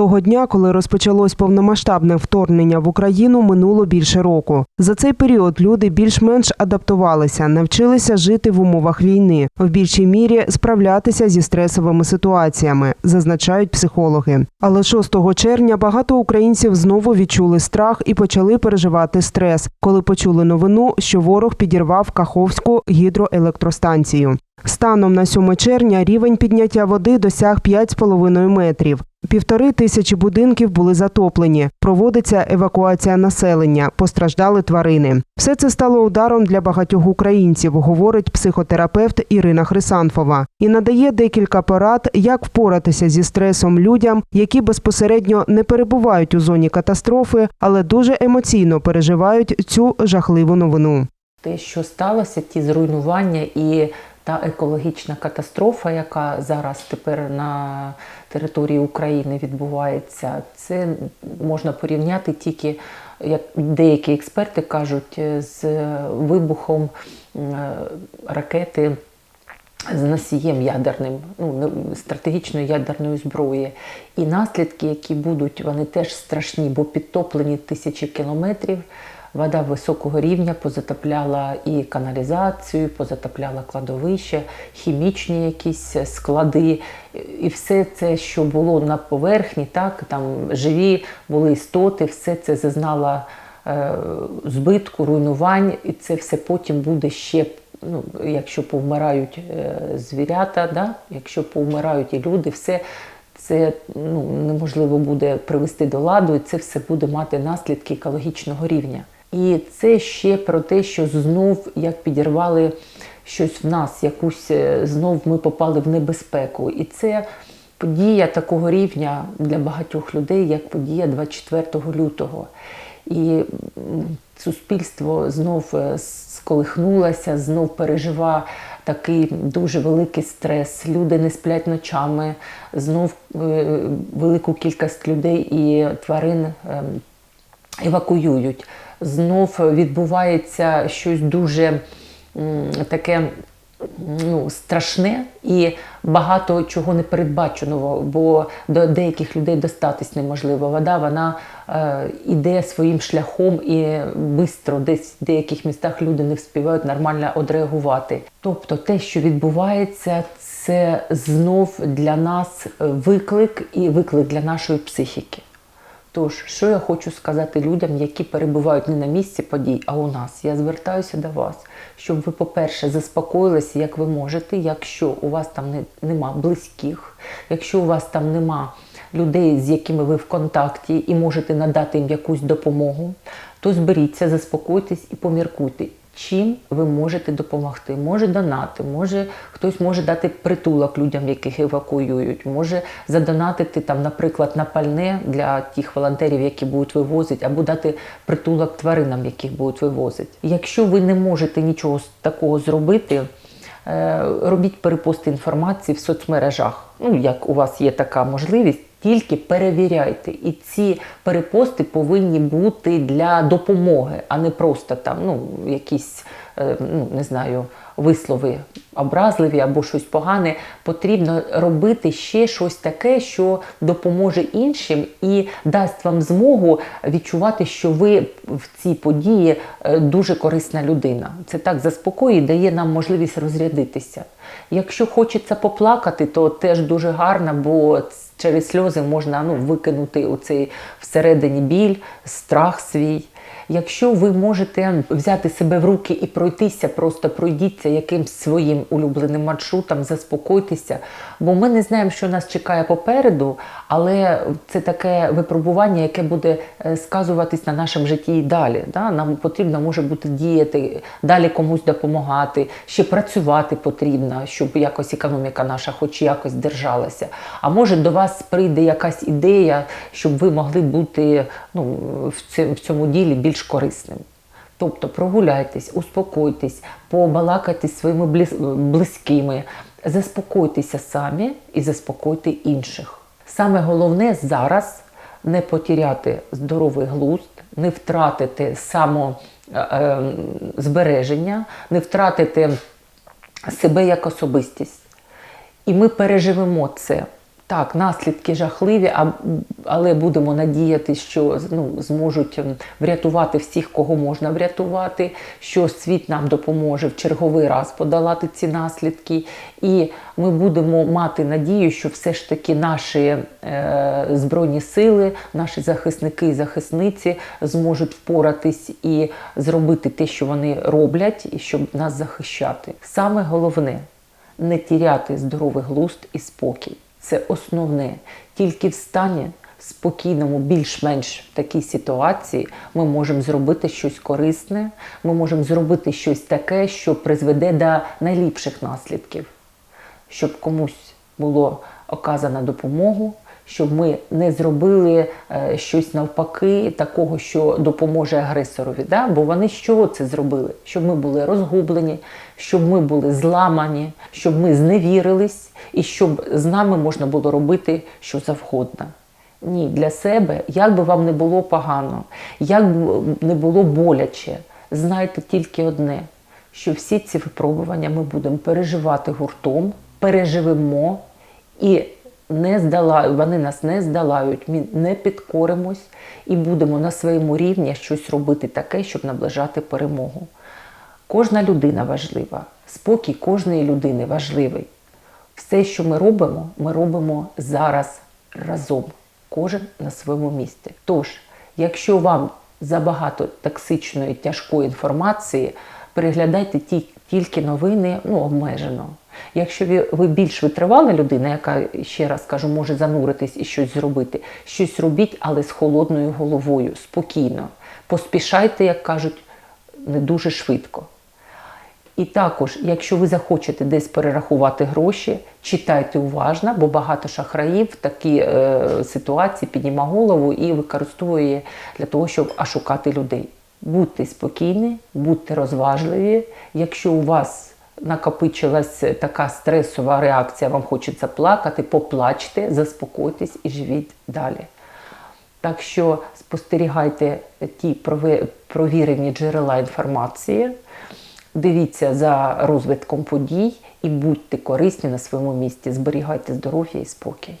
того дня, коли розпочалось повномасштабне вторгнення в Україну, минуло більше року. За цей період люди більш-менш адаптувалися, навчилися жити в умовах війни, в більшій мірі справлятися зі стресовими ситуаціями, зазначають психологи. Але 6 червня багато українців знову відчули страх і почали переживати стрес, коли почули новину, що ворог підірвав Каховську гідроелектростанцію. Станом на 7 червня рівень підняття води досяг 5,5 метрів. Півтори тисячі будинків були затоплені. Проводиться евакуація населення, постраждали тварини. Все це стало ударом для багатьох українців, говорить психотерапевт Ірина Хрисанфова, і надає декілька порад, як впоратися зі стресом людям, які безпосередньо не перебувають у зоні катастрофи, але дуже емоційно переживають цю жахливу новину. Те, що сталося, ті зруйнування і та екологічна катастрофа, яка зараз тепер на території України відбувається, це можна порівняти тільки, як деякі експерти кажуть, з вибухом е, ракети з носієм ядерним, ну стратегічної ядерної зброї. І наслідки, які будуть, вони теж страшні, бо підтоплені тисячі кілометрів. Вода високого рівня позатопляла і каналізацію, позатопляла кладовище, хімічні якісь склади, і все це, що було на поверхні, так там живі були істоти, все це зазнало е, збитку, руйнувань, і це все потім буде ще. Ну, якщо повмирають е, звірята, да? якщо повмирають і люди, все це ну, неможливо буде привести до ладу, і це все буде мати наслідки екологічного рівня. І це ще про те, що знов як підірвали щось в нас, якусь е, знов ми попали в небезпеку. І це подія такого рівня для багатьох людей, як подія 24 лютого. І суспільство знов е, сколихнулося, знов пережива такий дуже великий стрес. Люди не сплять ночами, знов е, велику кількість людей і тварин ем, евакуюють. Знов відбувається щось дуже таке ну, страшне і багато чого непередбаченого, бо до деяких людей достатись неможливо. Вода вона е, іде своїм шляхом і швидко десь в деяких містах люди не вспівають нормально одреагувати. Тобто те, що відбувається, це знов для нас виклик і виклик для нашої психіки. Тож, що я хочу сказати людям, які перебувають не на місці подій, а у нас. Я звертаюся до вас, щоб ви, по-перше, заспокоїлися, як ви можете, якщо у вас там не, нема близьких, якщо у вас там нема людей, з якими ви в контакті і можете надати їм якусь допомогу, то зберіться, заспокойтесь і поміркуйте. Чим ви можете допомогти? Може донати, може хтось може дати притулок людям, яких евакуюють, може задонатити там, наприклад, на пальне для тих волонтерів, які будуть вивозити, або дати притулок тваринам, яких будуть вивозити. Якщо ви не можете нічого такого зробити, е, робіть перепости інформації в соцмережах. Ну, як у вас є така можливість. Тільки перевіряйте, і ці перепости повинні бути для допомоги, а не просто там ну якісь ну не знаю вислови образливі або щось погане. Потрібно робити ще щось таке, що допоможе іншим і дасть вам змогу відчувати, що ви в цій події е, дуже корисна людина. Це так заспокоює, дає нам можливість розрядитися. Якщо хочеться поплакати, то теж дуже гарно, бо через сльози можна ну, викинути оцей всередині біль, страх свій. Якщо ви можете взяти себе в руки і пройтися, просто пройдіться якимсь своїм улюбленим маршрутом, заспокойтеся, бо ми не знаємо, що нас чекає попереду, але це таке випробування, яке буде е, сказуватись на нашому житті і далі. Да? Нам потрібно може бути діяти, далі комусь допомагати, ще працювати потрібно, щоб якось економіка наша хоч якось держалася. А може до вас прийде якась ідея, щоб ви могли бути ну, в цьому ділі більш корисним. Тобто прогуляйтесь, успокойтесь, побалакайте своїми близькими, заспокойтеся самі і заспокойте інших. Саме головне зараз не потеряти здоровий глузд, не втратити самозбереження, не втратити себе як особистість. І ми переживемо це. Так, наслідки жахливі, але будемо надіятися, що ну, зможуть ем, врятувати всіх, кого можна врятувати, що світ нам допоможе в черговий раз подолати ці наслідки. І ми будемо мати надію, що все ж таки наші е, збройні сили, наші захисники і захисниці зможуть впоратись і зробити те, що вони роблять, і щоб нас захищати. Саме головне не тіряти здоровий глузд і спокій. Це основне. Тільки в стані спокійному, більш-менш в такій ситуації, ми можемо зробити щось корисне, ми можемо зробити щось таке, що призведе до найліпших наслідків, щоб комусь було оказана допомогу, щоб ми не зробили е, щось навпаки, такого, що допоможе агресорові. Да? Бо вони з чого це зробили? Щоб ми були розгублені, щоб ми були зламані, щоб ми зневірились, і щоб з нами можна було робити що завгодно. Ні, для себе, як би вам не було погано, як би не було боляче, знайте тільки одне, що всі ці випробування ми будемо переживати гуртом, переживемо і не здала, вони нас не здолають, ми не підкоримось і будемо на своєму рівні щось робити таке, щоб наближати перемогу. Кожна людина важлива, спокій кожної людини важливий. Все, що ми робимо, ми робимо зараз разом, кожен на своєму місці. Тож, якщо вам забагато токсичної тяжкої інформації, переглядайте ті, тільки новини ну, обмежено. Якщо ви, більш витривала людина, яка ще раз кажу, може зануритись і щось зробити, щось робіть, але з холодною головою, спокійно. Поспішайте, як кажуть, не дуже швидко. І також, якщо ви захочете десь перерахувати гроші, читайте уважно, бо багато шахраїв в такій е, ситуації підніма голову і використовує для того, щоб ошукати людей. Будьте спокійні, будьте розважливі. Якщо у вас накопичилась така стресова реакція, вам хочеться плакати, поплачте, заспокойтесь і живіть далі. Так що спостерігайте ті провірені джерела інформації, дивіться за розвитком подій і будьте корисні на своєму місці. Зберігайте здоров'я і спокій.